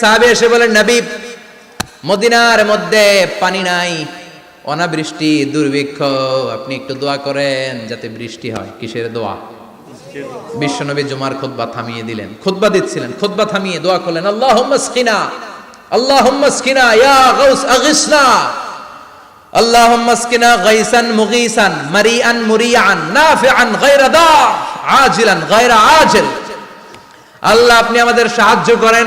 সাহাবি এসে বলেন নাবিব মদিনার মধ্যে পানি নাই, অনাবৃষ্টি, দুর্ভিক্ষ, আপনি একটু দোয়া করেন যাতে বৃষ্টি হয়। কিসের দোয়া? বিশ্বনবী জুমার খুদ্বা থামিয়ে দিলেন। খুদ্বা দিচ্ছিলেন খুদ্বা থামিয়ে দোয়া করলেন আল্লাহ হোম্মসকিনা আল্লাহ হোম্মসকিনা ইয়া গাউস, আগিসনা আল্লাহ হোম্মসকিনা গাইসান মুগিসান মারিয়ান মুরিয়ান নাফিআন গায়রা দা আজিলান গায়রা আজিল। আল্লাহ, আপনি আমাদের সাহায্য করেন।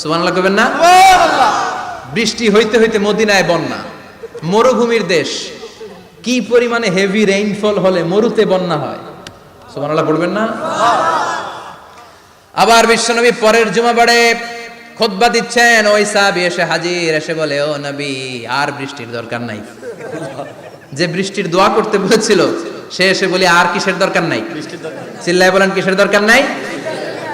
সুবহানাল্লাহ কবেন না? বৃষ্টি হইতে হইতে মদিনায় বন্যা মরুভূমির দেশ। কি পরিমাণে হেভি রেইনফল হলে মরুতে বন্যা হয়? সুবহানাল্লাহ পড়বেন না? আবার বিশ্বনবী পরের জুমাবারে খুতবা দিচ্ছেন ওই সাহাবী এসে হাজির এসে বলে ও নবী আর বৃষ্টির দরকার নাই। যে বৃষ্টির দোয়া করতে বলেছিল সে এসে বলি আর কিসের দরকার নাই। চিল্লায় বলেন কিসের দরকার নাই?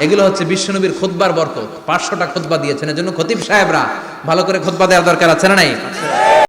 এগুলো হচ্ছে বিশ্বনবীর খুতবার বরকত। পাঁচশোটা খুতবা দিয়েছেন। এজন্য খতিব সাহেবরা ভালো করে খুতবা দেওয়ার দরকার আছে না নাই?